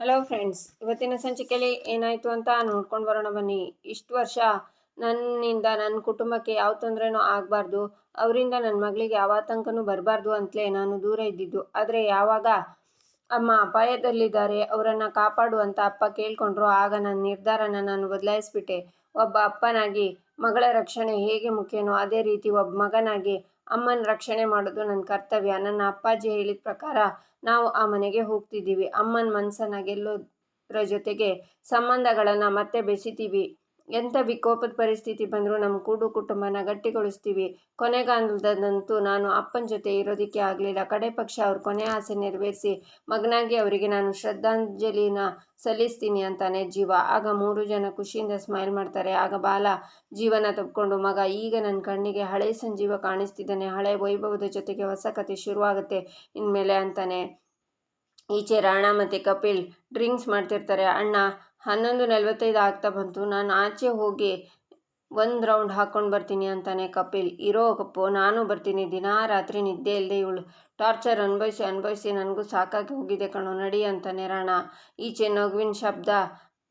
Hello friends ಇವತ್ತಿನ ಸಂಚಿಕೆಯಲ್ಲಿ ಏನಾಯಿತು ಅಂತ ನೋಡ್ಕೊಂಡು ಬರೋಣ ಬನ್ನಿ. ಇಷ್ಟು ವರ್ಷ ನನ್ನಿಂದ ನನ್ನ ಕುಟುಂಬಕ್ಕೆ ಯಾವ ತೊಂದರೆನೂ ಆಗಬಾರ್ದು, ಅವರಿಂದ ನನ್ನ ಮಗಳಿಗೆ ಯಾವ ಆತಂಕನೂ ಬರಬಾರ್ದು ಅಂತಲೇ ನಾನು ದೂರ ಇದ್ದಿದ್ದು. ಆದರೆ ಯಾವಾಗ ಅಮ್ಮ ಅಪಾಯದಲ್ಲಿದ್ದಾರೆ, ಅವರನ್ನು ಕಾಪಾಡು ಅಂತ ಅಪ್ಪ ಕೇಳಿಕೊಂಡ್ರು, ಆಗ ನನ್ನ ನಿರ್ಧಾರನ ನಾನು ಬದಲಾಯಿಸ್ಬಿಟ್ಟೆ. ಒಬ್ಬ ಅಪ್ಪನಾಗಿ ಮಗಳ ರಕ್ಷಣೆ ಹೇಗೆ ಮುಖ್ಯನೋ ಅದೇ ರೀತಿ ಒಬ್ಬ ಮಗನಾಗಿ ಅಮ್ಮನ ರಕ್ಷಣೆ ಮಾಡೋದು ನನ್ನ ಕರ್ತವ್ಯ. ನನ್ನ ಅಪ್ಪಾಜಿ ಹೇಳಿದ ಪ್ರಕಾರ ನಾವು ಆ ಮನೆಗೆ ಹೋಗ್ತಿದ್ದೀವಿ. ಅಮ್ಮನ ಮನಸ್ಸನ್ನು ಗೆಲ್ಲೋದ್ರ ಜೊತೆಗೆ ಸಂಬಂಧಗಳನ್ನು ಮತ್ತೆ ಬೆಸಿತೀವಿ. ಎಂಥ ವಿಕೋಪದ ಪರಿಸ್ಥಿತಿ ಬಂದರೂ ನಮ್ಮ ಕೂಡು ಕುಟುಂಬನ ಗಟ್ಟಿಗೊಳಿಸ್ತೀವಿ. ಕೊನೆಗಾಲದಂತೂ ನಾನು ಅಪ್ಪನ ಜೊತೆ ಇರೋದಕ್ಕೆ ಆಗಲಿಲ್ಲ. ಕಡೆ ಪಕ್ಷ ಅವ್ರ ಕೊನೆ ಆಸೆ ನೆರವೇರಿಸಿ ಮಗನಾಗಿ ಅವರಿಗೆ ನಾನು ಶ್ರದ್ಧಾಂಜಲಿನ ಸಲ್ಲಿಸ್ತೀನಿ ಅಂತಾನೆ ಜೀವ. ಆಗ ಮೂರು ಜನ ಖುಷಿಯಿಂದ ಸ್ಮೈಲ್ ಮಾಡ್ತಾರೆ. ಆಗ ಬಾಲ ಜೀವನ ತಪ್ಕೊಂಡು ಮಗ ಈಗ ನನ್ನ ಕಣ್ಣಿಗೆ ಹಳೆ ಸಂಜೀವ ಕಾಣಿಸ್ತಿದ್ದಾನೆ. ಹಳೆ ವೈಭವದ ಜೊತೆಗೆ ಹೊಸ ಕತೆ ಶುರುವಾಗುತ್ತೆ ಇನ್ಮೇಲೆ ಅಂತಾನೆ. ಈಚೆ ರಾಣ ಮತ್ತು ಕಪಿಲ್ ಡ್ರಿಂಕ್ಸ್ ಮಾಡ್ತಿರ್ತಾರೆ. ಅಣ್ಣ ಹನ್ನೊಂದು ನಲವತ್ತೈದು ಆಗ್ತಾ ಬಂತು. ನಾನು ಆಚೆ ಹೋಗಿ ಒಂದು ರೌಂಡ್ ಹಾಕ್ಕೊಂಡು ಬರ್ತೀನಿ ಅಂತಾನೆ ಕಪಿಲ್. ಇರೋ ಕಪ್ಪು, ನಾನು ಬರ್ತೀನಿ. ದಿನಾ ರಾತ್ರಿ ನಿದ್ದೆ ಇಲ್ಲದೆ ಇವಳು. ಟಾರ್ಚರ್ ಅನುಭವಿಸಿ ಅನುಭವಿಸಿ ನನಗೂ ಸಾಕಾಗಿ ಹೋಗಿದೆ ಕಣೋ, ನಡಿ ಅಂತಾನೆ ರಾಣ. ಈಚೆ ನಗುವಿನ ಶಬ್ದ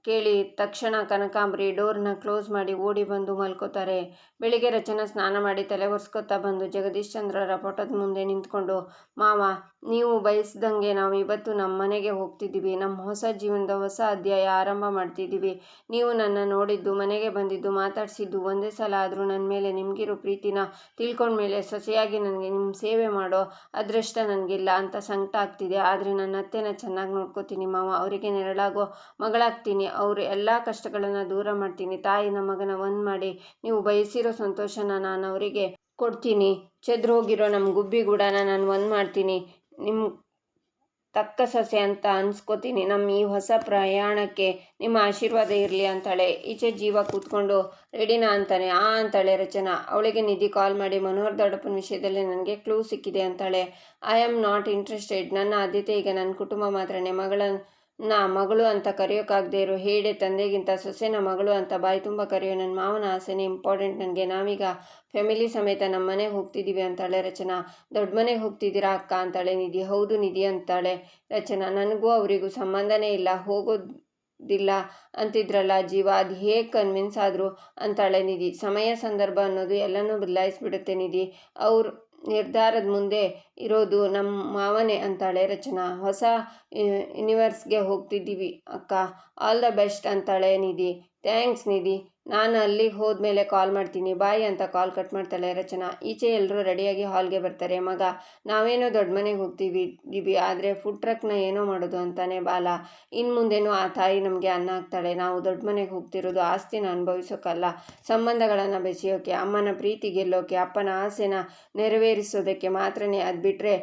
ಕೇಳಿ ತಕ್ಷಣ ಕನಕಾಂಬ್ರಿ ಡೋರ್ನ ಕ್ಲೋಸ್ ಮಾಡಿ ಓಡಿ ಬಂದು ಮಲ್ಕೋತಾರೆ. ಬೆಳಿಗ್ಗೆ ರಚನಾ ಸ್ನಾನ ಮಾಡಿ ತಲೆ ಒರೆಸ್ಕೊತಾ ಬಂದು ಜಗದೀಶ್ ಚಂದ್ರರ ಫೋಟೋದ ಮುಂದೆ ನಿಂತ್ಕೊಂಡು, ಮಾವ, ನೀವು ಬಯಸ್ದಂಗೆ ನಾವು ಇವತ್ತು ನಮ್ಮ ಮನೆಗೆ ಹೋಗ್ತಿದ್ದೀವಿ. ನಮ್ಮ ಹೊಸ ಜೀವನದ ಹೊಸ ಅಧ್ಯಾಯ ಆರಂಭ ಮಾಡ್ತಿದ್ದೀವಿ. ನೀವು ನನ್ನ ನೋಡಿದ್ದು, ಮನೆಗೆ ಬಂದಿದ್ದು, ಮಾತಾಡಿಸಿದ್ದು ಒಂದೇ ಸಲ ಆದರೂ ನನ್ನ ಮೇಲೆ ನಿಮಗಿರೋ ಪ್ರೀತಿನ ತಿಳ್ಕೊಂಡ್ಮೇಲೆ ಸೊಸೆಯಾಗಿ ನನಗೆ ನಿಮ್ಮ ಸೇವೆ ಮಾಡೋ ಅದೃಷ್ಟ ನನಗಿಲ್ಲ ಅಂತ ಸಂಕಟ ಆಗ್ತಿದೆ. ಆದರೆ ನನ್ನ ಅತ್ತೆನ ಚೆನ್ನಾಗಿ ನೋಡ್ಕೋತೀನಿ ಮಾವ. ಅವರಿಗೆ ನೆರಳಾಗೋ ಮಗಳಾಗ್ತೀನಿ. ಅವರು ಎಲ್ಲ ಕಷ್ಟಗಳನ್ನು ದೂರ ಮಾಡ್ತೀನಿ. ತಾಯಿನ ಮಗನ ಒಂದು ಮಾಡಿ ನೀವು ಬಯಸಿರೋ ಸಂತೋಷನ ನಾನು ಅವರಿಗೆ ಕೊಡ್ತೀನಿ. ಚೆದ್ರು ಹೋಗಿರೋ ನಮ್ಮ ಗುಬ್ಬಿಗೂಡನ ನಾನು ಒಂದು ಮಾಡ್ತೀನಿ. ನಿಮ್ಮ ತಕ್ಕ ಸಸೆ ಅಂತ ಅನ್ಸ್ಕೋತೀನಿ. ನಮ್ಮ ಈ ಹೊಸ ಪ್ರಯಾಣಕ್ಕೆ ನಿಮ್ಮ ಆಶೀರ್ವಾದ ಇರಲಿ ಅಂತಾಳೆ. ಈಚೆ ಜೀವ ಕೂತ್ಕೊಂಡು ರೆಡಿನಾ ಅಂತಾನೆ. ಆ ಅಂತಾಳೆ ರಚನಾ. ಅವಳಿಗೆ ನಿಧಿ ಕಾಲ್ ಮಾಡಿ, ಮನೋಹರ್ ದೊಡ್ಡಪ್ಪನ ವಿಷಯದಲ್ಲಿ ನನಗೆ ಕ್ಲೂ ಸಿಕ್ಕಿದೆ ಅಂತಾಳೆ. I am not interested. ನನ್ನ ಆದ್ಯತೆ ಈಗ ನನ್ನ ಕುಟುಂಬ ಮಾತ್ರನೇ. ಮಗಳ ನಾ ಮಗಳು ಅಂತ ಕರೆಯೋಕ್ಕಾಗದೇ ಇರೋ ಹೇಡೆ ತಂದೆಗಿಂತ ಸೊಸೆನ ಮಗಳು ಅಂತ ಬಾಯಿ ತುಂಬ ಕರೆಯೋ ನನ್ನ ಮಾವನ ಆಸೆನೇ ಇಂಪಾರ್ಟೆಂಟ್ ನನಗೆ. ನಾವೀಗ ಫ್ಯಾಮಿಲಿ ಸಮೇತ ನಮ್ಮ ಮನೆಗೆ ಹೋಗ್ತಿದ್ದೀವಿ ಅಂತಾಳೆ ರಚನಾ. ದೊಡ್ಡ ಮನೆಗೆ ಹೋಗ್ತಿದ್ದೀರಾ ಅಕ್ಕ ಅಂತಾಳೆ ನಿಧಿ. ಹೌದು ನಿಧಿ ಅಂತಾಳೆ ರಚನಾ. ನನಗೂ ಅವರಿಗೂ ಸಂಬಂಧನೇ ಇಲ್ಲ. ಹೋಗೋದಿಲ್ಲ ಅಂತಿದ್ರಲ್ಲ ಜೀವ. ಅದು ಹೇಗೆ ಕನ್ವಿನ್ಸ್ ಆದರು ಅಂತಾಳೆ ನಿಧಿ. ಸಮಯ, ಸಂದರ್ಭ ಅನ್ನೋದು ಎಲ್ಲನೂ ಬದಲಾಯಿಸ್ಬಿಡುತ್ತೆ ನಿಧಿ. ಅವ್ರ ನಿರ್ಧಾರದ ಮುಂದೆ ಇರೋದು ನಮ್ಮ ಮಾವನೇ ಅಂತಾಳೆ ರಚನಾ. ಹೊಸ ಯೂನಿವರ್ಸ್ಗೆ ಹೋಗ್ತಿದ್ದೀವಿ. ಅಕ್ಕ ಆಲ್ ದ ಬೆಸ್ಟ್ ಅಂತಾಳೆ ನಿಧಿ. ಥ್ಯಾಂಕ್ಸ್ ನಿಧಿ. ನಾನು ಅಲ್ಲಿಗೆ ಹೋದ್ಮೇಲೆ ಕಾಲ್ ಮಾಡ್ತೀನಿ. ಬಾಯ್ ಅಂತ ಕಾಲ್ ಕಟ್ ಮಾಡ್ತಾಳೆ ರಚನಾ. ಈಚೆ ಎಲ್ಲರೂ ರೆಡಿಯಾಗಿ ಹಾಲ್ಗೆ ಬರ್ತಾರೆ. ಮಗ, ನಾವೇನೋ ದೊಡ್ಡ ಮನೆಗೆ ಹೋಗ್ತೀವಿ, ದಿವಿ. ಆದರೆ ಫುಡ್ ಟ್ರಕ್ನ ಏನೋ ಮಾಡೋದು ಅಂತಾನೆ ಬಾಲ. ಇನ್ನು ಮುಂದೇನೋ ಆ ತಾಯಿ ನಮಗೆ ಅನ್ನ ಹಾಕ್ತಾಳೆ. ನಾವು ದೊಡ್ಡ ಮನೆಗೆ ಹೋಗ್ತಿರೋದು ಆಸ್ತಿನ ಅನುಭವಿಸೋಕ್ಕಲ್ಲ ಸಂಬಂಧಗಳನ್ನು ಬೆಸೆಯೋಕೆ, ಅಮ್ಮನ ಪ್ರೀತಿ ಗೆಲ್ಲೋಕೆ, ಅಪ್ಪನ ಆಸೆನ ನೆರವೇರಿಸೋದಕ್ಕೆ ಮಾತ್ರನೇ ಅದು ಬಿಟ್ಟರೆ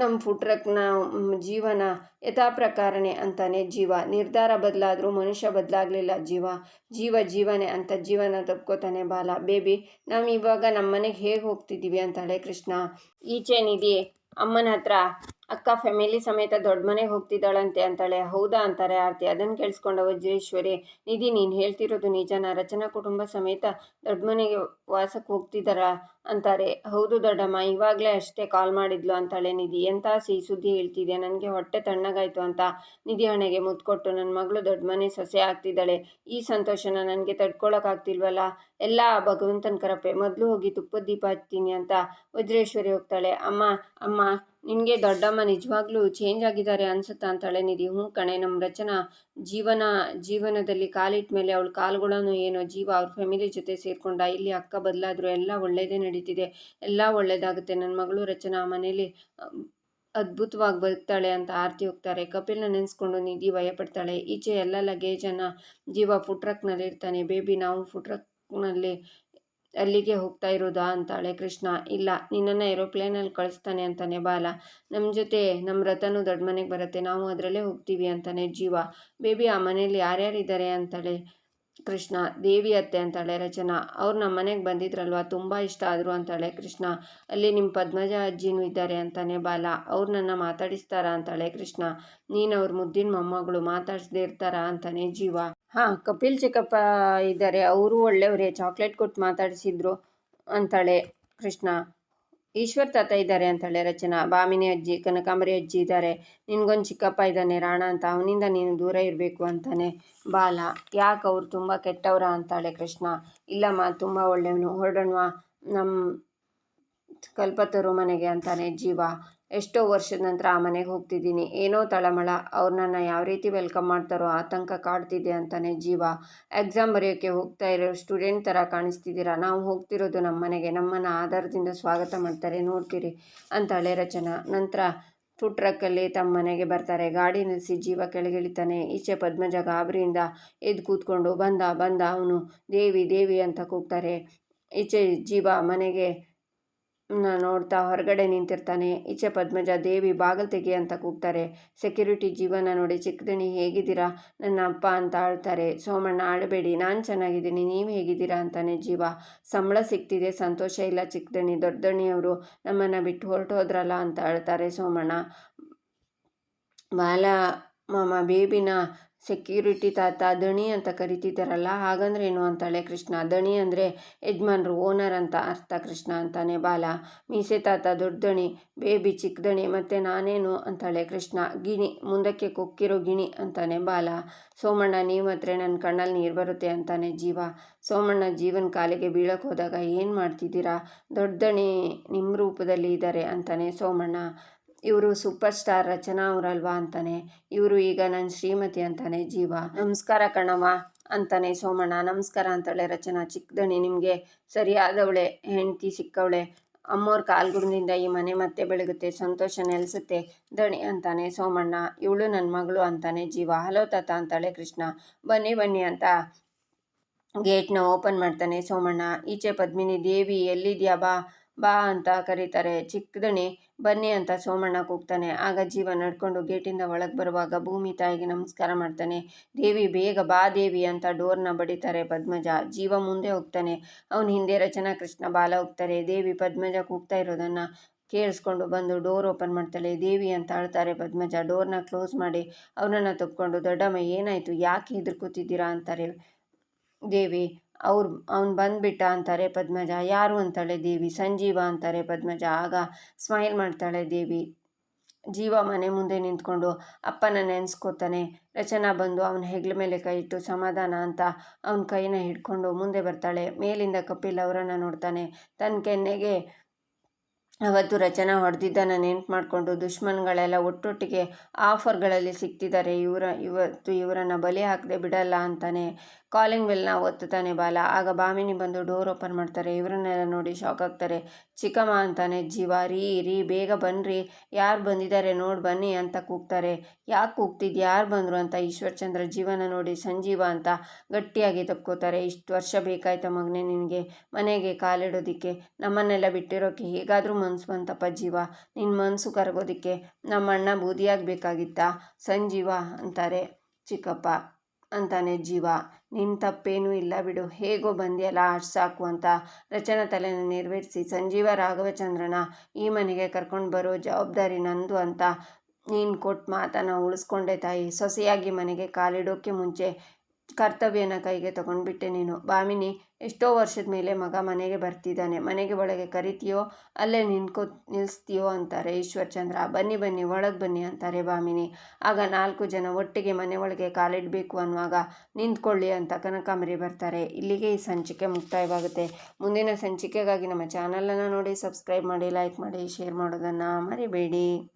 ನಮ್ಮ ಫುಟ್ರಕ್ನ ಟ್ರಕ್ನ ಜೀವನ ಯಥಾ ಪ್ರಕಾರನೇ ಅಂತಾನೆ ಜೀವ. ನಿರ್ಧಾರ ಬದಲಾದರೂ ಮನುಷ್ಯ ಬದಲಾಗಲಿಲ್ಲ. ಜೀವ ಜೀವ ಜೀವನೇ ಅಂತ ಜೀವನ ತಪ್ಕೋತಾನೆ ಬಾಲ. ಬೇಬಿ, ನಾವು ಇವಾಗ ನಮ್ಮ ಮನೆಗೆ ಹೇಗೆ ಹೋಗ್ತಿದ್ದೀವಿ ಅಂತಾಳೆ ಕೃಷ್ಣ. ಈಚೆ ಅಮ್ಮನ ಹತ್ರ ಅಕ್ಕ ಫ್ಯಾಮಿಲಿ ಸಮೇತ ದೊಡ್ಡ ಮನೆಗೆ ಹೋಗ್ತಿದ್ದಾಳಂತೆ ಅಂತಾಳೆ. ಹೌದಾ ಅಂತಾರೆ ಆರತಿ. ಅದನ್ನು ಕೇಳಿಸ್ಕೊಂಡ ವಜ್ರೇಶ್ವರಿ, ನಿಧಿ ನೀನು ಹೇಳ್ತಿರೋದು ನಿಜನ? ರಚನಾ ಕುಟುಂಬ ಸಮೇತ ದೊಡ್ಡ ಮನೆಗೆ ವಾಸಕ್ಕೆ ಹೋಗ್ತಿದ್ದಾರ ಅಂತಾರೆ. ಹೌದು ದೊಡ್ಡಮ್ಮ, ಇವಾಗಲೇ ಅಷ್ಟೇ ಕಾಲ್ ಮಾಡಿದ್ಲು ಅಂತಾಳೆ ನಿಧಿ. ಎಂಥ ಸಿಹಿ ಸುದ್ದಿ ಹೇಳ್ತಿದೆ ನನಗೆ ಹೊಟ್ಟೆ ತಣ್ಣಗಾಯ್ತು ಅಂತ ನಿಧಿ ಹಣೆಗೆ ಮುತ್ಕೊಟ್ಟು ನನ್ನ ಮಗಳು ದೊಡ್ಡ ಮನೆ ಸೊಸೆ ಆಗ್ತಿದ್ದಾಳೆ. ಈ ಸಂತೋಷನ ನನಗೆ ತಡ್ಕೊಳಕ್ಕಾಗ್ತಿಲ್ವಲ್ಲ ಎಲ್ಲ ಭಗವಂತನ ಕರಪೆ. ಮೊದಲು ಹೋಗಿ ತುಪ್ಪದ ದೀಪ ಹಚ್ತೀನಿ ಅಂತ ವಜ್ರೇಶ್ವರಿ ಹೋಗ್ತಾಳೆ. ಅಮ್ಮ ಅಮ್ಮ ನಿನಗೆ ದೊಡ್ಡಮ್ಮ ನಿಜವಾಗ್ಲೂ ಚೇಂಜ್ ಆಗಿದ್ದಾರೆ ಅನ್ಸುತ್ತಾ ಅಂತಾಳೆ ನಿಧಿ. ಹ್ಞೂ ಕಣೆ ನಮ್ಮ ರಚನಾ ಜೀವನ, ಜೀವನದಲ್ಲಿ ಕಾಲಿಟ್ಟ ಮೇಲೆ ಅವಳು ಕಾಲುಗಳನ್ನು ಏನೋ ಜೀವ ಅವ್ರ ಫ್ಯಾಮಿಲಿ ಜೊತೆ ಸೇರಿಕೊಂಡ, ಇಲ್ಲಿ ಅಕ್ಕ ಬದಲಾದರೂ, ಎಲ್ಲ ಒಳ್ಳೆಯದೇ ನಡೀತಿದೆ, ಎಲ್ಲ ಒಳ್ಳೆಯದಾಗುತ್ತೆ ನನ್ನ ಮಗಳು ರಚನಾ ಮನೇಲಿ ಅದ್ಭುತವಾಗಿ ಬದುಕ್ತಾಳೆ ಅಂತ ಆರ್ತಿ ಹೋಗ್ತಾರೆ. ಕಪಿಲ್ನ ನೆನೆಸ್ಕೊಂಡು ನಿಧಿ ಭಯಪಡ್ತಾಳೆ. ಈಚೆ ಎಲ್ಲ ಲಗೇಜನ್ನು ಜೀವ ಫುಡ್ ಟ್ರಕ್ನಲ್ಲಿ ಇರ್ತಾನೆ ಬೇಬಿ ನಾವು ಫುಟ್ರಕ್ನಲ್ಲಿ ಟ್ರಕ್ನಲ್ಲಿ ಅಲ್ಲಿಗೆ ಹೋಗ್ತಾ ಇರೋದಾ ಅಂತಾಳೆ ಕೃಷ್ಣ. ಇಲ್ಲ, ನಿನ್ನನ್ನು ಏರೋಪ್ಲೇನಲ್ಲಿ ಕಳಿಸ್ತಾನೆ ಅಂತಾನೆ ಬಾಲ. ನಮ್ಮ ಜೊತೆ ನಮ್ಮ ರಥನೂ ದೊಡ್ಡ ಮನೆಗೆ ಬರುತ್ತೆ. ನಾವು ಅದರಲ್ಲೇ ಹೋಗ್ತೀವಿ ಅಂತಾನೆ ಜೀವ. ಬೇಬಿ, ಆ ಮನೇಲಿ ಯಾರ್ಯಾರಿದ್ದಾರೆ ಅಂತಾಳೆ ಕೃಷ್ಣ. ದೇವಿ ಅತ್ತೆ ಅಂತಾಳೆ ರಚನಾ. ಅವ್ರು ನಮ್ಮ ಮನೆಗೆ ಬಂದಿದ್ರಲ್ವ? ತುಂಬ ಇಷ್ಟ ಆದರು ಅಂತಾಳೆ ಕೃಷ್ಣ. ಅಲ್ಲಿ ನಿಮ್ಮ ಪದ್ಮಜ ಅಜ್ಜಿನೂ ಇದ್ದಾರೆ ಅಂತಾನೆ ಬಾಲ. ಅವ್ರು ನನ್ನ ಮಾತಾಡಿಸ್ತಾರಾ ಅಂತಾಳೆ ಕೃಷ್ಣ. ನೀನು ಅವ್ರ ಮುದ್ದಿನ ಮೊಮ್ಮಗಳು ಮಾತಾಡಿಸ್ದೇ ಇರ್ತಾರಾ ಅಂತಾನೆ ಜೀವ. ಹಾಂ, ಕಪಿಲ್ ಚಿಕ್ಕಪ್ಪ ಇದ್ದಾರೆ. ಅವರು ಒಳ್ಳೆಯವರೇ. ಚಾಕ್ಲೇಟ್ ಕೊಟ್ಟು ಮಾತಾಡಿಸಿದ್ರು ಅಂತಾಳೆ ಕೃಷ್ಣ. ಈಶ್ವರ್ ತಾತ ಇದ್ದಾರೆ ಅಂತಾಳೆ ರಚನಾ. ಬಾಮಿನಿ ಅಜ್ಜಿ, ಕನಕಾಂಬರಿ ಅಜ್ಜಿ ಇದ್ದಾರೆ. ನಿನಗೊಂದು ಚಿಕ್ಕಪ್ಪ ಇದ್ದಾನೆ, ರಾಣ ಅಂತ. ಅವನಿಂದ ನೀನು ದೂರ ಇರಬೇಕು ಅಂತಾನೆ ಬಾಲ. ಯಾಕೆ ಅವ್ರು ತುಂಬ ಕೆಟ್ಟವರ ಅಂತಾಳೆ ಕೃಷ್ಣ. ಇಲ್ಲಮ್ಮ, ತುಂಬ ಒಳ್ಳೆಯವನು. ಹೊರಡೋಣವಾ ನಮ್ಮ ಕಲ್ಪತರು ಮನೆಗೆ ಅಂತಾನೆ ಜೀವ. ಎಷ್ಟೋ ವರ್ಷದ ನಂತರ ಆ ಮನೆಗೆ ಹೋಗ್ತಿದ್ದೀನಿ. ಏನೋ ತಳಮಳ. ಅವ್ರು ನನ್ನ ಯಾವ ರೀತಿ ವೆಲ್ಕಮ್ ಮಾಡ್ತಾರೋ ಆತಂಕ ಕಾಡ್ತಿದೆ ಅಂತಾನೆ ಜೀವ. ಎಕ್ಸಾಮ್ ಬರೆಯೋಕ್ಕೆ ಹೋಗ್ತಾ ಇರೋ ಸ್ಟೂಡೆಂಟ್ ಥರ ಕಾಣಿಸ್ತಿದ್ದೀರಾ? ನಾವು ಹೋಗ್ತಿರೋದು ನಮ್ಮ ಮನೆಗೆ. ನಮ್ಮನ್ನು ಆಧಾರದಿಂದ ಸ್ವಾಗತ ಮಾಡ್ತಾರೆ. ನೋಡ್ತೀರಿ ಅಂತಾಳೆ ರಚನಾ. ನಂತರ ಫುಡ್ ಟ್ರಕ್ಕಲ್ಲಿ ತಮ್ಮ ಮನೆಗೆ ಬರ್ತಾರೆ. ಗಾಡಿ ನಿಲ್ಲಿಸಿ ಜೀವ ಕೆಳಗಿಳಿತಾನೆ. ಈಚೆ ಪದ್ಮಜ ಗಾಬರಿಯಿಂದ ಎದ್ದು ಕೂತ್ಕೊಂಡು, ಬಂದ ಬಂದ, ಅವನು ದೇವಿ ದೇವಿ ಅಂತ ಕೂಗ್ತಾರೆ. ಈಚೆ ಜೀವ ಮನೆಗೆ ನೋಡ್ತಾ ಹೊರಗಡೆ ನಿಂತಿರ್ತಾನೆ. ಈಚೆ ಪದ್ಮಜ ದೇವಿ ಬಾಗಿಲು ತೆಗಿ ಅಂತ ಕೂಗ್ತಾರೆ. ಸೆಕ್ಯೂರಿಟಿ ಜೀವನ ನೋಡಿ, ಚಿಕ್ಕದಣಿ, ಹೇಗಿದ್ದೀರಾ? ನನ್ನ ಅಪ್ಪ ಅಂತ ಆಳ್ತಾರೆ. ಸೋಮಣ್ಣ ಆಡಬೇಡಿ ನಾನು ಚೆನ್ನಾಗಿದ್ದೀನಿ. ನೀವು ಹೇಗಿದ್ದೀರಾ? ಅಂತಾನೆ ಜೀವ. ಸಂಬಳ ಸಿಗ್ತಿದೆ, ಸಂತೋಷ ಇಲ್ಲ. ಚಿಕ್ಕದಣಿ, ದೊಡ್ಡದಣಿಯವರು ನಮ್ಮನ್ನು ಬಿಟ್ಟು ಹೊರಟೋದ್ರಲ್ಲ ಅಂತ ಆಳ್ತಾರೆ ಸೋಮಣ್ಣ. ಬಾಲ, ಮಾಮ, ಬೇಬಿನ ಸೆಕ್ಯೂರಿಟಿ ತಾತ, ದಣಿ ಅಂತ ಕರಿತಿದ್ದಾರಲ್ಲ, ಹಾಗಂದ್ರೇನು ಅಂತಾಳೆ ಕೃಷ್ಣ? ದಣಿ ಅಂದರೆ ಯಜಮಾನ್ರು ಓನರ್ ಅಂತ ಅರ್ಥ ಕೃಷ್ಣ ಅಂತಾನೆ ಬಾಲ. ಮೀಸೆ ತಾತ, ದೊಡ್ಡ ದಣಿ ಬೇಬಿ ಚಿಕ್ಕ ದಣಿ, ಮತ್ತು ನಾನೇನು ಅಂತಾಳೆ ಕೃಷ್ಣ? ಗಿಣಿ, ಮುಂದಕ್ಕೆ ಕೊಕ್ಕಿರೋ ಗಿಣಿ ಅಂತಾನೆ ಬಾಲ. ಸೋಮಣ್ಣ, ನೀವು ಹತ್ರ ನನ್ನ ಕಣ್ಣಲ್ಲಿ ನೀರು ಬರುತ್ತೆ ಅಂತಾನೆ ಜೀವ. ಸೋಮಣ್ಣ ಜೀವನ ಕಾಲಿಗೆ ಬೀಳಕ್ಕೆ ಹೋದಾಗ ಏನು ಮಾಡ್ತಿದ್ದೀರಾ? ದೊಡ್ಡ ದಣಿ ನಿಮ್ಮ ರೂಪದಲ್ಲಿ ಇದ್ದಾರೆ ಅಂತಾನೆ ಸೋಮಣ್ಣ. ಇವರು ಸೂಪರ್ ಸ್ಟಾರ್ ರಚನಾ ಅವರಲ್ವಾ ಅಂತಾನೆ. ಇವರು ಈಗ ನನ್ನ ಶ್ರೀಮತಿ ಅಂತಾನೆ, ಜೀವ. ನಮಸ್ಕಾರ ಕಣವ ಅಂತಾನೆ ಸೋಮಣ್ಣ. ನಮಸ್ಕಾರ ಅಂತಾಳೆ ರಚನಾ. ಚಿಕ್ಕದಣಿ ನಿಮಗೆ ಸರಿಯಾದವಳೆ, ಹೆಂಡತಿ ಸಿಕ್ಕವಳೆ ಅಮ್ಮೋರ್ ಕಾಲ್ಗುಣದಿಂದ ಈ ಮನೆ ಮತ್ತೆ ಬೆಳಗುತ್ತೆ, ಸಂತೋಷ ನೆಲೆಸುತ್ತೆ. ದಣಿ ಅಂತಾನೆ ಸೋಮಣ್ಣ. ಇವಳು ನನ್ನ ಮಗಳು ಅಂತಾನೆ ಜೀವ. ಹಲೋ ತಾತ ಅಂತಾಳೆ ಕೃಷ್ಣ. ಬನ್ನಿ ಬನ್ನಿ ಅಂತ ಗೇಟ್ನ ಓಪನ್ ಮಾಡ್ತಾನೆ ಸೋಮಣ್ಣ. ಈಚೆ ಪದ್ಮಿನಿ ದೇವಿ ಎಲ್ಲಿದ್ಯಾ ಬಾ ಬಾ ಅಂತ ಕರೀತಾರೆ. ಚಿಕ್ಕದಣಿ ಬನ್ನಿ ಅಂತ ಸೋಮಣ್ಣ ಕೂಗ್ತಾನೆ. ಆಗ ಜೀವ ನಡ್ಕೊಂಡು ಗೇಟಿಂದ ಒಳಗೆ ಬರುವಾಗ ಭೂಮಿ ತಾಯಿಗೆ ನಮಸ್ಕಾರ ಮಾಡ್ತಾನೆ. ದೇವಿ, ಬೇಗ ಬಾ ದೇವಿ ಅಂತ ಡೋರ್ನ ಬಡಿತಾರೆ ಪದ್ಮಜ. ಜೀವ ಮುಂದೆ ಹೋಗ್ತಾನೆ. ಅವನ ಹಿಂದೆ ರಚನಾ ಕೃಷ್ಣ ಬಾಲ ಹೋಗ್ತಾರೆ. ದೇವಿ, ಪದ್ಮಜ ಕೂಗ್ತಾ ಇರೋದನ್ನು ಕೇಳಿಸ್ಕೊಂಡು ಬಂದು ಡೋರ್ ಓಪನ್ ಮಾಡ್ತಾಳೆ. ದೇವಿ ಅಂತ ಅಳ್ತಾರೆ ಪದ್ಮಜ. ಡೋರ್ನ ಕ್ಲೋಸ್ ಮಾಡಿ ಅವನನ್ನು ತಪ್ಕೊಂಡು, ದೊಡ್ಡಮ್ಮ, ಏನಾಯಿತು? ಯಾಕೆ ಹೆದರ್ಕೋತಿದ್ದೀರಾ? ಅಂತಾರೆ ದೇವಿ. ಅವ್ರು ಅವ್ನು ಬಂದುಬಿಟ್ಟ ಅಂತಾರೆ ಪದ್ಮಜ. ಯಾರು ಅಂತಾಳೆ ದೇವಿ? ಸಂಜೀವ ಅಂತಾರೆ ಪದ್ಮಜ. ಆಗ ಸ್ಮೈಲ್ ಮಾಡ್ತಾಳೆ ದೇವಿ. ಜೀವ ಮನೆ ಮುಂದೆ ನಿಂತ್ಕೊಂಡು ಅಪ್ಪನ ನೆನೆಸ್ಕೋತಾನೆ. ರಚನಾ ಬಂದು ಅವನ ಹೆಗ್ಲ ಮೇಲೆ ಕೈ ಇಟ್ಟು, ಸಮಾಧಾನ ಅಂತ ಅವನ ಕೈನ ಹಿಡ್ಕೊಂಡು ಮುಂದೆ ಬರ್ತಾಳೆ. ಮೇಲಿಂದ ಕಪಿಲ್ ಅವರನ್ನು ನೋಡ್ತಾನೆ. ತನ್ನ ಕೆನ್ನೆಗೆ ಅವತ್ತು ರಚನಾ ಹೊಡೆದಿದ್ದನ್ನು ನೆನ್ಪು ಮಾಡಿಕೊಂಡು ದುಶ್ಮನ್ಗಳೆಲ್ಲ ಒಟ್ಟೊಟ್ಟಿಗೆ ಆಫರ್ಗಳಲ್ಲಿ ಸಿಕ್ತಿದ್ದಾರೆ. ಇವರ ಇವತ್ತು ಇವರನ್ನು ಬಲಿ ಹಾಕದೆ ಬಿಡಲ್ಲ ಅಂತಾನೆ. ಕಾಲಿಂಗ್ ಬೆಲ್ನ ಒತ್ತುತ್ತಾನೆ ಬಾಲ. ಆಗ ಬಾಮಿನಿ ಬಂದು ಡೋರ್ ಓಪನ್ ಮಾಡ್ತಾರೆ. ಇವರನ್ನೆಲ್ಲ ನೋಡಿ ಶಾಕ್ ಆಗ್ತಾರೆ. ಚಿಕ್ಕಮ್ಮ ಅಂತಾನೆ, ಜೀವ, ರೀ ರೀ, ಬೇಗ ಬನ್ನಿರಿ ಯಾರು ಬಂದಿದ್ದಾರೆ ನೋಡಿ, ಬನ್ನಿ ಅಂತ ಕೂಗ್ತಾರೆ. ಯಾಕೆ ಕೂಗ್ತಿದ್ದು ಯಾರು ಬಂದರು? ಅಂತ ಈಶ್ವರ್ಚಂದ್ರ ಜೀವನ ನೋಡಿ ಸಂಜೀವ ಅಂತ ಗಟ್ಟಿಯಾಗಿ ತಪ್ಕೋತಾರೆ ಇಷ್ಟು ವರ್ಷ ಬೇಕಾಯ್ತ ಮಗನೇ ನಿನಗೆ. ಮನೆಗೆ ಕಾಲಿಡೋದಕ್ಕೆ. ನಮ್ಮನ್ನೆಲ್ಲ ಬಿಟ್ಟಿರೋಕ್ಕೆ ಹೇಗಾದರೂ ಮನಸ್ಸು ಬಂತಪ್ಪ ಜೀವ. ನಿನ್ನ ಮನಸ್ಸು ಕರಗೋದಕ್ಕೆ ನಮ್ಮಣ್ಣ ಬೂದಿಯಾಗಬೇಕಾಗಿತ್ತಾ? ಸಂಜೀವ ಅಂತಾರೆ. ಚಿಕ್ಕಪ್ಪ ಅಂತಾನೆ ಜೀವ. ನಿನ್ನ ತಪ್ಪೇನೂ ಇಲ್ಲ ಬಿಡು. ಹೇಗೋ ಬಂದಿಯಲ್ಲ, ಅಷ್ಟು ಸಾಕು ಅಂತ ರಚನ ತಲೆನ ನೆರವೇರಿಸಿ ಸಂಜೀವ ರಾಘವಚಂದ್ರನ ಈ ಮನೆಗೆ ಕರ್ಕೊಂಡು ಬರೋ ಜವಾಬ್ದಾರಿ ನಂದು ಅಂತ ನೀನು ಕೊಟ್ಟು ಮಾತನ್ನು ಉಳಿಸ್ಕೊಂಡೆ ತಾಯಿ. ಸೊಸೆಯಾಗಿ ಮನೆಗೆ ಕಾಲಿಡೋಕ್ಕೆ ಮುಂಚೆ ಕರ್ತವ್ಯನ ಕೈಗೆ ತಗೊಂಡ್ಬಿಟ್ಟೆ ನೀನು. ಬಾಮಿನಿ, ಎಷ್ಟೋ ವರ್ಷದ ಮೇಲೆ ಮಗ ಮನೆಗೆ ಬರ್ತಿದ್ದಾನೆ. ಮನೆಗೆ ಒಳಗೆ ಕರಿತೀಯೋ, ಅಲ್ಲೇ ನಿನ್ಕೋ ನಿಲ್ಲಿಸ್ತೀಯೋ ಅಂತಾರೆ ಈಶ್ವರ್ಚಂದ್ರ ಬನ್ನಿ ಬನ್ನಿ, ಒಳಗೆ ಬನ್ನಿ ಅಂತಾರೆ ಬಾಮಿನಿ. ಆಗ ನಾಲ್ಕು ಜನ ಒಟ್ಟಿಗೆ ಮನೆ ಒಳಗೆ ಕಾಲಿಡಬೇಕು ಅನ್ನುವಾಗ ನಿಂತ್ಕೊಳ್ಳಿ ಅಂತ ಕನಕಾಂಬರಿ ಬರ್ತಾರೆ. ಇಲ್ಲಿಗೆ ಈ ಸಂಚಿಕೆ ಮುಕ್ತಾಯವಾಗುತ್ತೆ. ಮುಂದಿನ ಸಂಚಿಕೆಗಾಗಿ ನಮ್ಮ ಚಾನಲನ್ನು ನೋಡಿ, ಸಬ್ಸ್ಕ್ರೈಬ್ ಮಾಡಿ, ಲೈಕ್ ಮಾಡಿ, ಶೇರ್ ಮಾಡೋದನ್ನು ಮರಿಬೇಡಿ.